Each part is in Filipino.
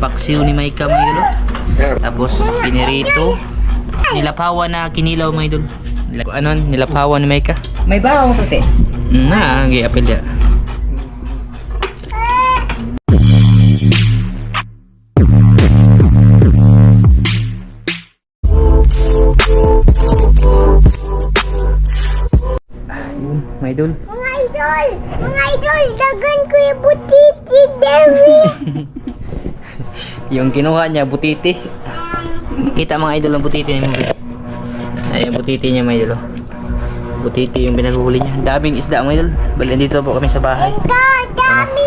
paksiw ni Maika mga idol. Tapos pinirito. Nilapawan na kinilaw mga idol. Ano, nilapawan ni Maika. May bawang puti. Na, gay apel dia. Ayun. Mga idol! Yung kinuha niya, butiti. Kita mga idol ang butiti niya. mga idol. Ay, butiti niya mga idol. Butiti yung pinaghuli niya. Daming isda mga idol. Bali, dito po kami sa bahay. Ikaw, dami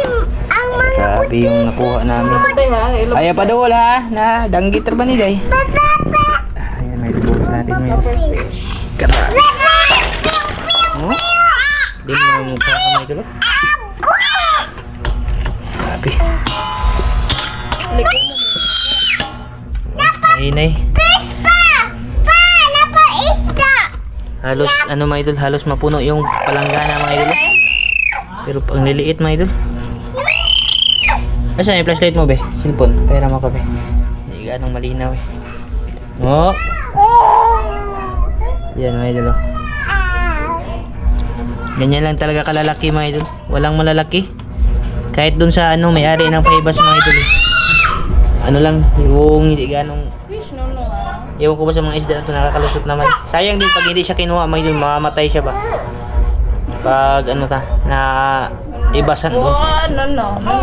ang mga Grabe yung nakuha namin. Ay, padawal ha. Na, danggit ba ni Day? Ayan, may bubuhos natin may Kara. Oh? Di mo mukha may idol. oh. Grabe. Mahinay. Fish pa! Pa! Napaisda! Halos, ano mga idol, halos mapuno yung palanggana mga idol. Pero pang liliit mga idol. Asa yung flashlight mo be? Cellphone. Pera mo ka be. Hindi ganong malinaw eh. Oh! Yan mga idol oh. Ganyan lang talaga kalalaki mga idol. Walang malalaki. Kahit dun sa ano, may-ari ng paibas mga idol eh. Ano lang, yung hindi ganong Ewan ko ba sa mga isda na ito nakakalusot naman. Sayang din pag hindi siya kinuha, may idol, mamamatay siya ba? Pag ano ta, na ibasan mo. no, no, no,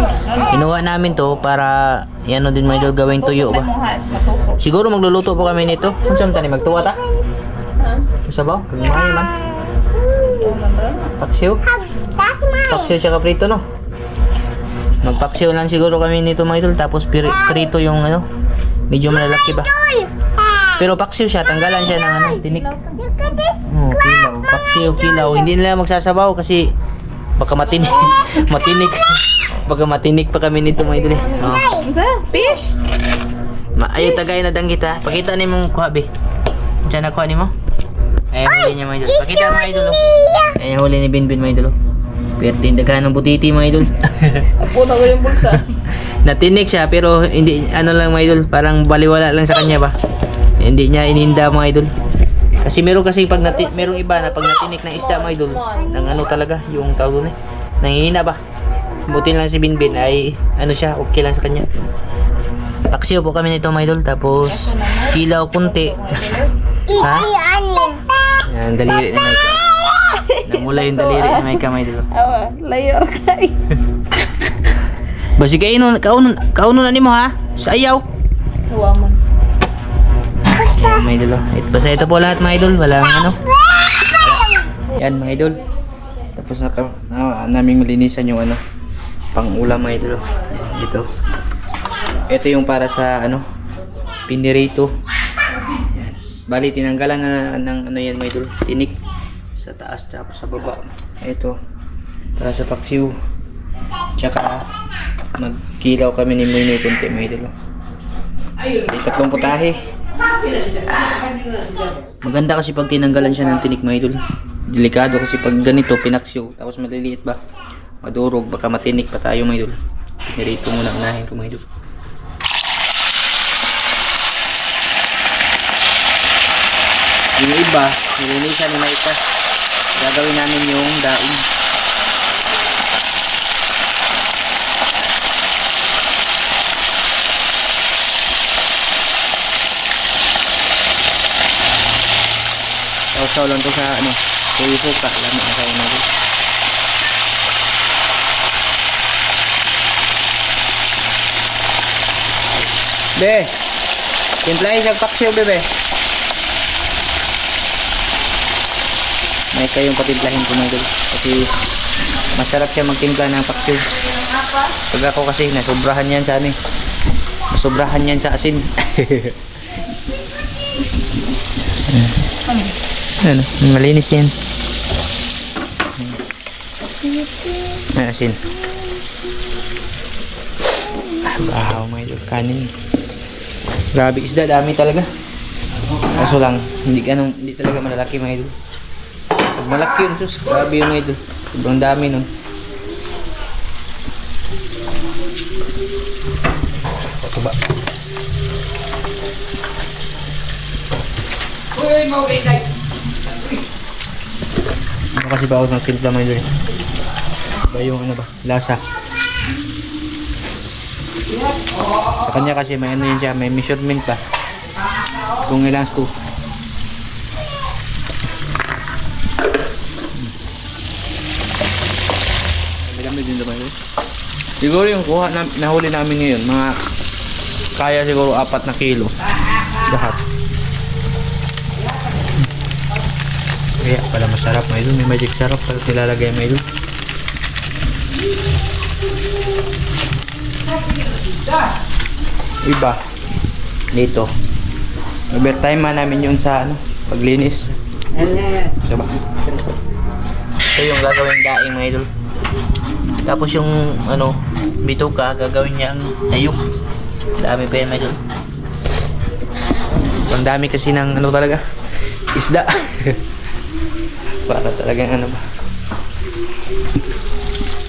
Kinuha namin to para yan din may idol gawing tuyo ba. Siguro magluluto po kami nito. Kung saan tani magtuwa ta? Sa ba? Kung maayo lang. Paksiw? Paksiw tsaka prito no? Magpaksiw lang siguro kami nito mga idol. Tapos prito yung ano medyo malalaki ba? Pero paksiw siya tanggalan siya ng ano tinik. Oh kilaw. Paksiw kilaw. Hindi nila magsasabaw kasi baka matinik matinik baka matinik pa kami nito mga idol eh. oh. Fish? Ayo tagay na danggit ha? Pakita ni mong kuha be. Diyan na kuha ni mo. Ay huli niya mga idol. Pakita mga idol oh. ay huli ni Binbin mga idol oh. pero tindagan ng butiti mga idol Puno ko yung bulsa. Natinik siya pero hindi ano lang mga idol, parang baliwala lang sa kanya ba. Hindi niya ininda mga idol. Kasi meron kasi pag nati merong iba na pag natinik ng isda mga idol, ng ano talaga yung tawag doon eh. Nangihina ba? Buti lang si Binbin ay ano siya, okay lang sa kanya. Paksiw po kami nito mga idol tapos kilaw kunti. ha? Yan daliri ni Micah. Namula yung daliri ni Micah mga idol. Awa, layor kay. Basi kayo nun, kaunon, kaunon na nimo ha? Sa ayaw. Huwa man. Yan mga idol. oh. It, basta ito po lahat mga idol. Walang ano. Yan mga idol. Tapos na, na naming malinisan yung ano. Pang ulam mga idol. oh. Yan, Dito. Ito yung para sa ano. Pinirito. Bali tinanggalan na ng ano yan mga idol. Tinik. Sa taas tapos sa baba. Ito. Para sa paksiw. Tsaka magkilaw kami ni Muy kunti mga idol. tatlong putahe. Maganda kasi pag tinanggalan siya ng tinik mga idol. Delikado kasi pag ganito pinaksyo tapos maliliit ba madurog baka matinik pa tayo mga idol. Pinirito muna unahin ko mga idol. Yung iba, nilinisan ni Maika. Gagawin namin yung daing. Sausaw lang to sa ano, tuyo ka, lamig na kayo natin. Be, timplahin sa paksiw, bebe. May kayong patimplahin ko mga idol. Kasi masarap siya magtimpla ng paksiw. Pag ako kasi nasobrahan yan sa ano eh. Nasobrahan yan sa asin. Ano, malinis yan. Ay, asin. Ah, bahaw mga idol, kanin. Grabe isda, dami talaga. Kaso lang, hindi ganun, hindi talaga malalaki mga idol. Pag malaki yun, sus, grabe yung mga idol. Sobrang dami nun. Tuba. Ano kasi ba ako ng timpla mga idol? Ba yung ano ba? Lasa. Sa kanya kasi may ano yun siya, may measurement pa. Kung ilang scoop. Siguro yung kuha na, nahuli namin ngayon, mga kaya siguro apat na kilo. Lahat. Kaya pala masarap may May magic sarap pala nilalagay may Iba. Dito. Overtime man namin yun sa ano, paglinis. Diba? Ito yung gagawin daing mga idol. Tapos yung ano, bituka, gagawin niyang ayok. Dami pa yan idol. Ang dami kasi ng ano talaga, isda. Para talagang ano ba.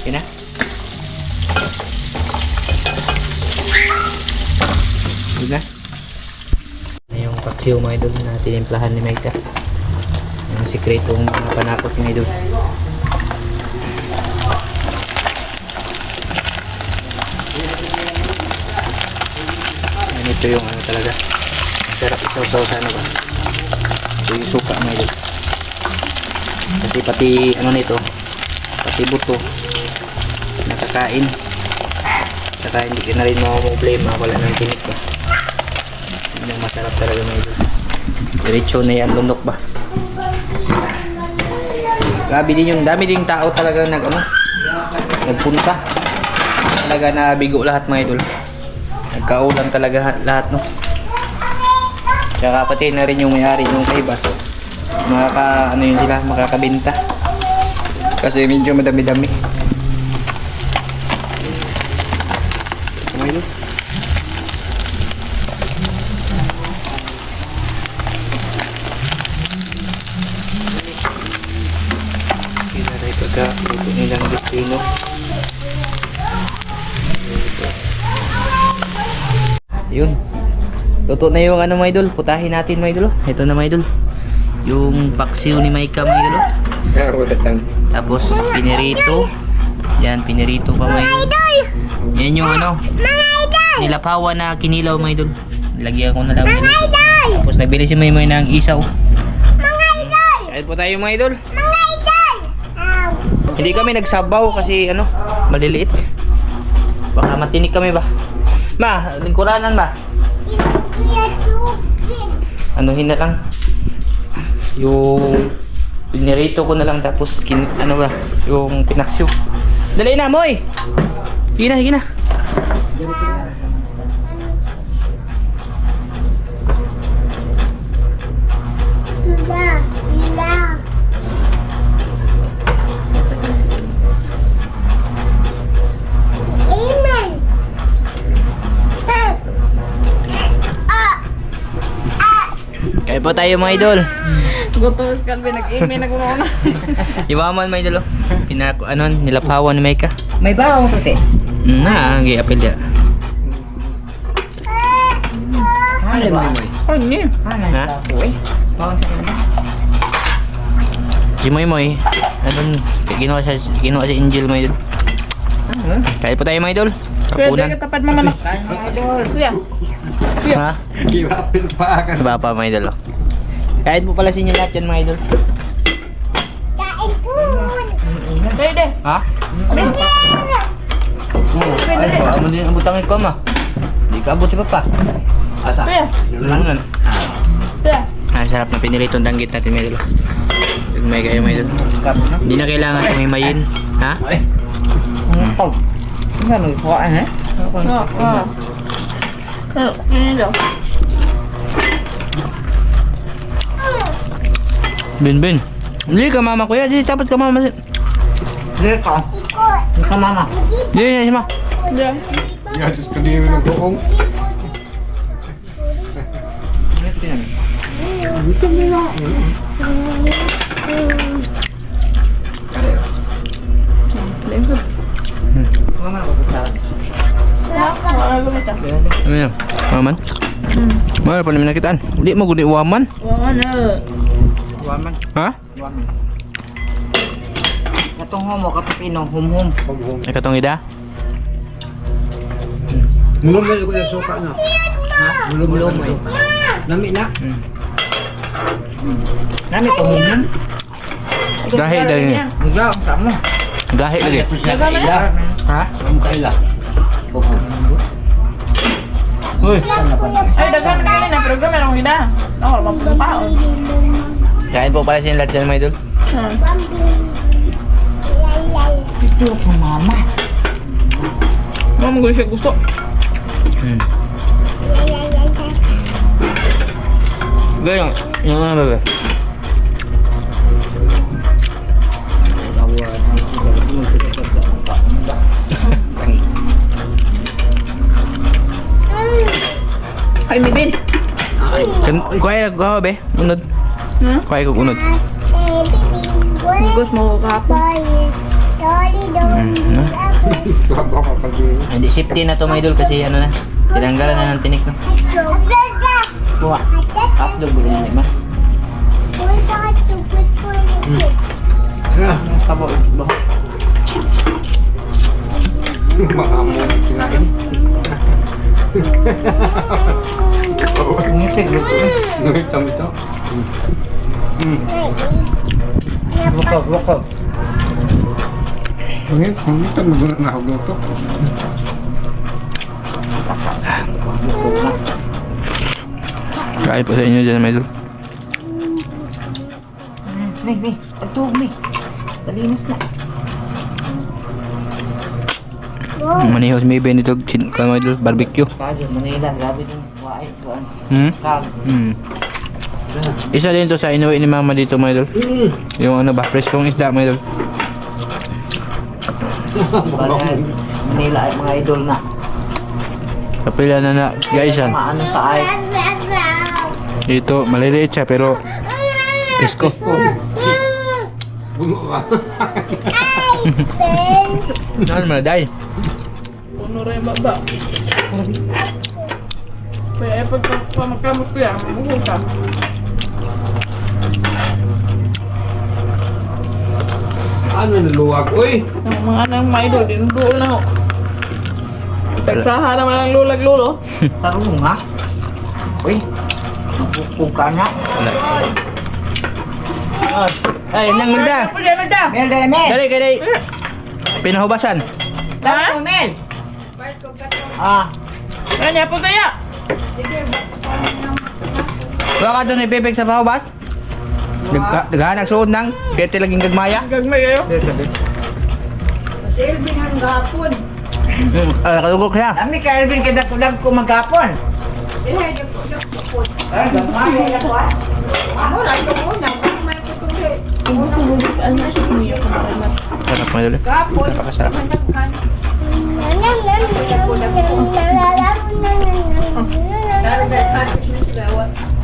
Yun na. Yun na. Yung paksiw mga idol na tinimplahan ni Maika. Yung sikretong mga panakot ni idol. Ganito yung ano talaga. Sarap isaw-saw sa ano ba. Ito yung suka mga idol. Kasi pati ano nito, pati buto, nakakain. Saka hindi ka na rin problema wala ng tinik ba. Yun yung masarap talaga mga idol. Diretso na yan, lunok ba. Grabe din yung dami ding tao talaga nag ano, nagpunta. Talaga na bigo lahat mga idol. Nagkaulan talaga ha- lahat no. Tsaka pati na rin yung may-ari yung kaibas. Makaka ano yun sila, makakabenta. Kasi medyo madami-dami. Mga idol. Yun. Luto na yung ano mga idol. Putahin natin mga idol. Ito na mga idol. Yung paksiw ni Maika mga idol. Tapos pinirito. Yan, pinirito pa mga idol. Yan yung ano. Nilapawan na kinilaw mga idol. Lagyan ko na lang. Mga idol! Tapos nagbili si Maymoy ng isaw. Mga idol! Kain po tayo mga idol. Mga idol! Hindi kami nagsabaw kasi ano, maliliit. Baka matinik kami ba? Ma, lingkuranan Tupin! Anuhin na lang. Yung pinirito ko na lang tapos kin, ano ba, yung pinaksyo. Dali na, Moy! Sige na, sige na. Kaya po tayo mga idol. Gusto ka nag-email na kuno na. Iwaman mga idol. oh. Pinako, ano, nilapawan ni Maika. May baong puti. Na, gay apel ya. Ano ba? Ni. Ano Ha? sa ako eh? Bawang sa kanila. Si Moy Moy, ano, ginawa siya, ginawa si Angel mga idol. Ano? Kaya po tayo mga idol. Kapunan. di ka tapad mamanak. Kuya. Ha? Iba pa mga idol. oh. Kahit po pala sa inyo lahat yan mga idol. Kain po! Kuya, de. Ha? Ay, baka mo din abutangin ko ma. Hindi ka abot si Papa. Asa? Kuya. Lang nun. Kuya. Ah, sarap na pinilitong danggit natin mga idol. May kayo mga idol. Kap na. Hindi na kailangan sumimayin. Ha? Ang pag. Ano ko eh? Oh, oh. Oh, ini daw. Bin, bin. Hindi ka mama kuya. Hindi dapat ka mama. Dito ka. Ikot! Dito ka mama. Hindi, hindi, ma. Di. Mama ko sa. Wala lumita. Ano yan? Waman? Mahal pa namin nakitaan. Hindi mo guni waman. Wala na. Waman. Ha? Waman. Katong homo, katong pino, hum-hum. Ay katong ida? Mulong na ko yung suka na. Ha? Mulong Mulong na eh. ko. Nami na. Nami to hum-hum. Higa, ang tamo. Gahi lagi. Ila. Ha? Ang kaila. Uy. Ay, daghan na kanina. Pero gawin akong hina. Ako, mapunong tao. Kain po pala siya lahat dyan mga idol. Hmm. Ito ko mama. Mama ko siya gusto. Hmm. Ganyan. Yung ano bebe? Ay, may bin. Kan kuya ko be. Unod. Hmm? Kuya ko unod. Bugos mo kahapon. Hmm. Hindi safety na to mga idol kasi ano na. Tinanggalan na ng tinik no. Kuha. Hotdog ba ganyan ba? Tabo. Baka mo kinain. Ngisig. Nungit kami ito. Bukog, bukog. Nungit ang magulang na ako dito. Kain po sa inyo dyan idol. May, may. Pagtuog, may. Talinis na. Manihos may benito chin ka mga idol. Barbecue. Kaso, Manila, grabe din. Kuan. Hmm? Hmm. Isa din to sa inuwi ni mama dito mga idol. Yung ano ba, preskong isda mga idol. Manila ay mga idol na. Kapila na na, gaisan. Maano sa ay. Dito, maliliit siya pero presko. Buno ba? Ano naman, day? Puno rin baba. Kaya ay pagpamakamot ko yan, mabuhol ka. Ano naluwag? Uy! Ang mga anang maidol, dinuduol na ho. Tagsaha naman ang lulag lulo. Tarong ha. Uy. Mabukog ka na. Wala. Ay, nang manda. Pwede, pwede. Mel, dali, Mel. Dali, Pinahubasan. Dali ko, Mel. Ah. Kanya po kaya. Wala ka doon ipipig sa pahubas? Nagha nagsuod ng kaya tilaging gagmaya? Gagmay kayo. Hmm, ah, kalugok siya. Kami ka, Elvin, kada kulag ko maghapon. Ah, gamay na ko, ah. Sarap mga idol. Napakasarap.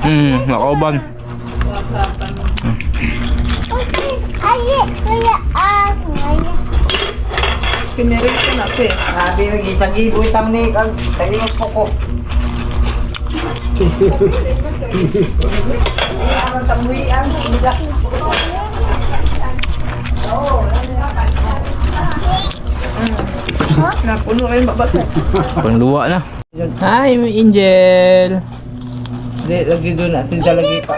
Hmm, makauban. Kinirig ko na pe. Sabi mo, isang ibo itang ni, kag, tayo po ko. Ang tamuian, hindi Napuno rin babat. Pang luwa na. Hi, Angel. Hindi, lagi doon natin talagi pa.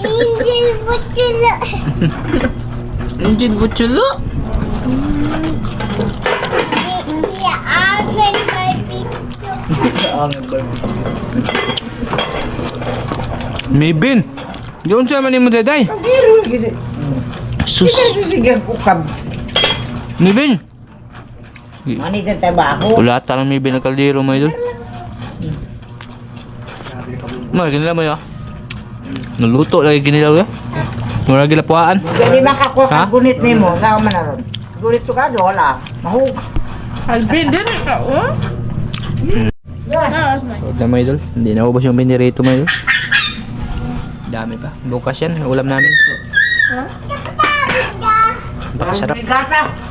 Angel Butula. Angel Butchulo. Angel baby. Ang May bin. Doon sa man mo daday. Sus. Sige, ukab. May bin. Mani ka tayo ba ako? Wala talang may bin na kaldero mo idol. Mo, ginila mo ya. Naluto lagi ginilaw ya. Mura gilapuan. Jadi makakuha Ha? ka gunit ni mo, nga man naron. Gunit to ka, wala. Mahug. Alvin din ka, oh. Ah, asmay. Huwag na mga idol. Hindi na ubos yung binirito mga idol. Dami pa. Bukas yan. Ulam namin. Ha? Ang bigata.